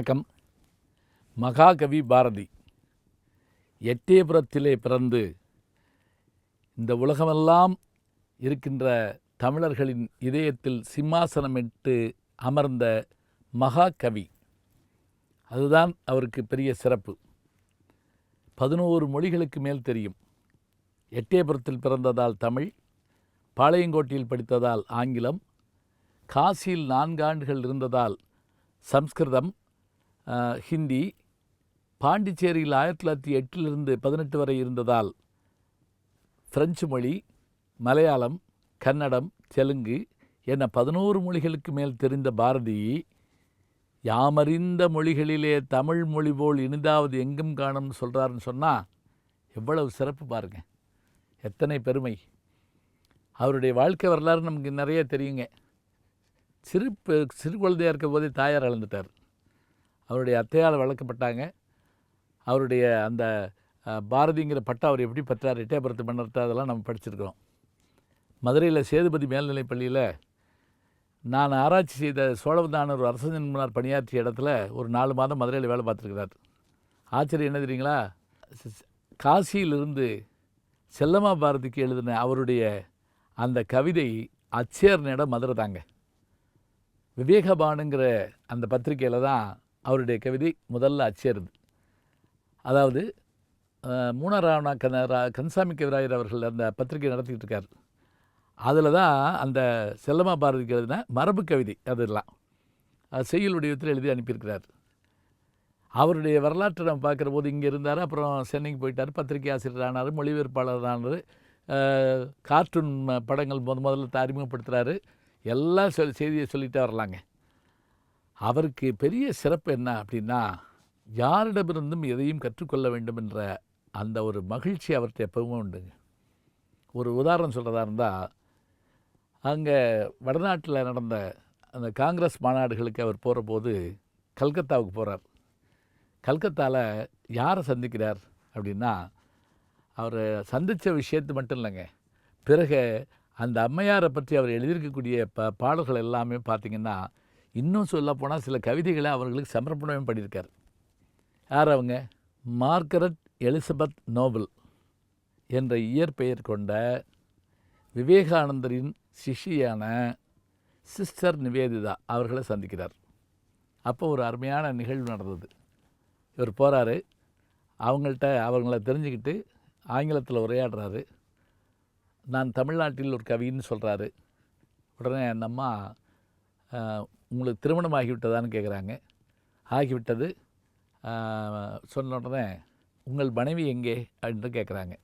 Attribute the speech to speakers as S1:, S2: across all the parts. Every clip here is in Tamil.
S1: வணக்கம் மகாகவி பாரதி எட்டயபுரத்திலே பிறந்து இந்த உலகமெல்லாம் இருக்கின்ற தமிழர்களின் இதயத்தில் சிம்மாசனமிட்டு அமர்ந்த மகாகவி அதுதான் அவருக்கு பெரிய சிறப்பு பதினோரு மொழிகளுக்கு மேல் தெரியும் எட்டயபுரத்தில் பிறந்ததால் தமிழ் பாளையங்கோட்டையில் படித்ததால் ஆங்கிலம் காசியில் நான்காண்டுகள் இருந்ததால் சம்ஸ்கிருதம் ஹிந்தி பாண்டிச்சேரியில் ஆயிரத்தி தொள்ளாயிரத்தி எட்டிலிருந்து பதினெட்டு வரை இருந்ததால் பிரெஞ்சு மொழி மலையாளம் கன்னடம் தெலுங்கு என பதினோரு மொழிகளுக்கு மேல் தெரிந்த பாரதி யாமறிந்த மொழிகளிலே தமிழ் மொழி போல் இனிதாவது எங்கும் காணும்னு சொல்கிறாருன்னு சொன்னால் எவ்வளவு சிறப்பு பாருங்க எத்தனை பெருமை அவருடைய வாழ்க்கை வரலாறு நமக்கு நிறைய தெரியுங்க சிறு சிறு குழந்தையாக இருக்க போதே தாயார் இழந்துட்டார் அவருடைய அத்தையால் வளர்க்கப்பட்டாங்க அவருடைய அந்த பாரதிங்கிற பட்டா அவர் எப்படி பெற்றார் எட்டயபுரத்து மன்னர்கிட்ட அதெல்லாம் நம்ம படிச்சிருக்கிறோம் மதுரையில் சேதுபதி மேல்நிலைப் பள்ளியில் நான் ஆராய்ச்சி செய்த சோழவதானர் அரசன் முன்னார் பணியாற்றிய இடத்துல ஒரு நாலு மாதம் மதுரையில் வேலை பார்த்துருக்கிறார் ஆச்சரியம் என்ன தெரியுங்களா காசியிலிருந்து செல்லம்மா பாரதிக்கு எழுதின அவருடைய அந்த கவிதை அச்சேர்ன இடம் மதுரை தாங்க விவேகபானுங்கிற அந்த பத்திரிகையில் தான் அவருடைய கவிதை முதல்ல அச்சேருது அதாவது மூணாராவணா கன கன்சாமி கவிராயர் அவர்கள் அந்த பத்திரிகை நடத்திக்கிட்டு இருக்கார் அதில் தான் அந்த செல்லமா பாரதி கவிதைனா மரபு கவிதை அதெல்லாம் செய்யுள் வடிவத்தில் எழுதி அனுப்பியிருக்கிறார் அவருடைய வரலாற்றை நம்ம பார்க்குற போது இங்கே இருந்தார் அப்புறம் சென்னைக்கு போயிட்டார் பத்திரிகை ஆசிரியர் ஆனார் மொழிபெயர்ப்பாளர் ஆனார் கார்ட்டூன் படங்கள் முத முதல்ல அறிமுகப்படுத்துகிறாரு எல்லா சொல் செய்தியை சொல்லிகிட்டே வரலாங்க அவருக்கு பெரிய சிறப்பு என்ன அப்படின்னா யாரிடமிருந்தும் எதையும் கற்றுக்கொள்ள வேண்டும் என்ற அந்த ஒரு மகிழ்ச்சி அவர்கிட்ட எப்பவுமே உண்டுங்க ஒரு உதாரணம் சொல்கிறதா இருந்தால் அங்கே வடநாட்டில் நடந்த அந்த காங்கிரஸ் மாநாடுகளுக்கு அவர் போகிற போது கல்கத்தாவுக்கு போகிறார் கல்கத்தாவில் யாரை சந்திக்கிறார் அப்படின்னா அவர் சந்தித்த விஷயத்து மட்டும் இல்லைங்க பிறகு அந்த அம்மையாரை பற்றி அவர் எழுதியிருக்கக்கூடிய ப பாடல்கள் எல்லாமே பார்த்திங்கன்னா இன்னும் போனால் சில கவிதைகளை அவர்களுக்கு சமர்ப்பணம் பண்ணியிருக்கார் யார் அவங்க மார்கரட் எலிசபெத் நோபல் என்ற இயற்பெயர் கொண்ட விவேகானந்தரின் சிஷியான சிஸ்டர் நிவேதிதா அவர்களை சந்திக்கிறார் அப்போ ஒரு அருமையான நிகழ்வு நடந்தது இவர் போகிறாரு அவங்கள்ட்ட அவங்கள தெரிஞ்சுக்கிட்டு ஆங்கிலத்தில் உரையாடுறாரு நான் தமிழ்நாட்டில் ஒரு கவின்னு சொல்கிறாரு உடனே அந்த அம்மா உங்களுக்கு திருமணம் ஆகிவிட்டதான்னு கேட்குறாங்க ஆகிவிட்டது சொன்ன உடனே உங்கள் மனைவி எங்கே அப்படின்ட்டு கேட்குறாங்க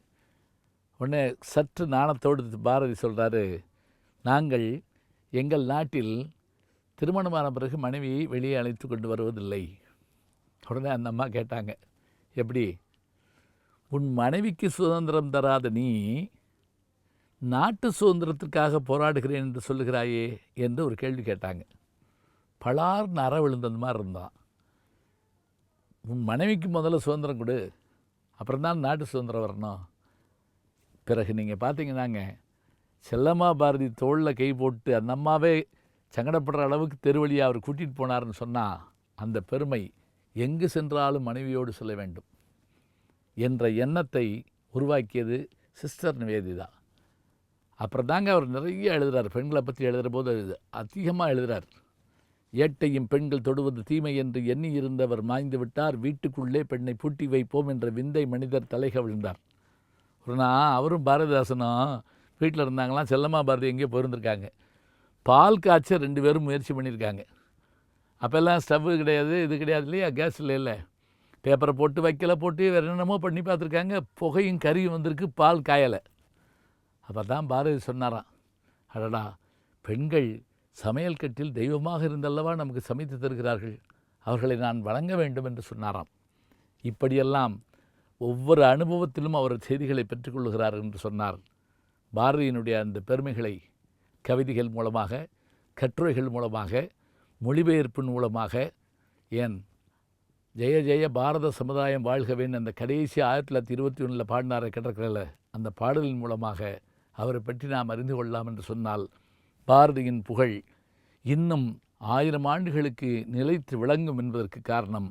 S1: உடனே சற்று நாணத்தோடு பாரதி சொல்கிறாரு நாங்கள் எங்கள் நாட்டில் திருமணமான பிறகு மனைவியை வெளியே அழைத்து கொண்டு வருவதில்லை உடனே அந்த அம்மா கேட்டாங்க எப்படி உன் மனைவிக்கு சுதந்திரம் தராத நீ நாட்டு சுதந்திரத்திற்காக போராடுகிறேன் என்று சொல்லுகிறாயே என்று ஒரு கேள்வி கேட்டாங்க பலார் நர விழுந்தது மாதிரி இருந்தான் உன் மனைவிக்கு முதல்ல சுதந்திரம் கொடு அப்புறம் தான் நாட்டு சுதந்திரம் வரணும் பிறகு நீங்கள் பார்த்தீங்கன்னாங்க செல்லம்மா பாரதி தோளில் கை போட்டு அந்த அம்மாவே சங்கடப்படுற அளவுக்கு தெருவழியாக அவர் கூட்டிகிட்டு போனார்னு சொன்னால் அந்த பெருமை எங்கு சென்றாலும் மனைவியோடு சொல்ல வேண்டும் என்ற எண்ணத்தை உருவாக்கியது சிஸ்டர் நிவேதிதா அப்புறம் தாங்க அவர் நிறைய எழுதுகிறார் பெண்களை பற்றி எழுதுகிற போது அதிகமாக எழுதுகிறார் ஏட்டையும் பெண்கள் தொடுவது தீமை என்று எண்ணி இருந்தவர் மாய்ந்து விட்டார் வீட்டுக்குள்ளே பெண்ணை பூட்டி வைப்போம் என்ற விந்தை மனிதர் தலைக விழுந்தார் ஒருனா அவரும் பாரதிதாசனும் வீட்டில் இருந்தாங்களாம் செல்லம்மா பாரதி எங்கேயோ போயிருந்திருக்காங்க பால் காய்ச்ச ரெண்டு பேரும் முயற்சி பண்ணியிருக்காங்க அப்போல்லாம் ஸ்டவ்வு கிடையாது இது கிடையாது இல்லையா கேஸ் இல்லை பேப்பரை போட்டு வைக்கலை போட்டு வேறு என்னென்னமோ பண்ணி பார்த்துருக்காங்க புகையும் கறியும் வந்திருக்கு பால் காயலை அப்போ தான் பாரதி சொன்னாராம் அடடா பெண்கள் சமையல் கட்டில் தெய்வமாக இருந்தல்லவா நமக்கு சமைத்து தருகிறார்கள் அவர்களை நான் வழங்க வேண்டும் என்று சொன்னாராம் இப்படியெல்லாம் ஒவ்வொரு அனுபவத்திலும் அவர் செய்திகளை பெற்றுக்கொள்கிறார் என்று சொன்னார் பாரதியினுடைய அந்த பெருமைகளை கவிதைகள் மூலமாக கட்டுரைகள் மூலமாக மொழிபெயர்ப்பின் மூலமாக ஏன் ஜெய ஜெய பாரத சமுதாயம் வாழ்கவேன் அந்த கடைசி ஆயிரத்தி தொள்ளாயிரத்தி இருபத்தி ஒன்றில் பாடினாரை கிடக்கிறல அந்த பாடலின் மூலமாக அவரை பற்றி நாம் அறிந்து கொள்ளலாம் என்று சொன்னால் பாரதியின் புகழ் இன்னும் ஆயிரம் ஆண்டுகளுக்கு நிலைத்து விளங்கும் என்பதற்கு காரணம்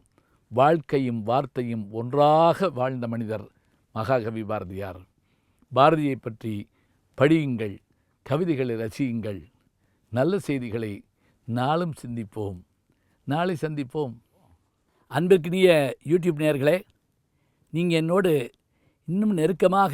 S1: வாழ்க்கையும் வார்த்தையும் ஒன்றாக வாழ்ந்த மனிதர் மகாகவி பாரதியார் பாரதியை பற்றி படியுங்கள் கவிதைகளை ரசியுங்கள் நல்ல செய்திகளை நாளும் சிந்திப்போம் நாளை சந்திப்போம் அன்பிற்கினிய யூடியூப் நேர்களே நீங்கள் என்னோடு இன்னும் நெருக்கமாக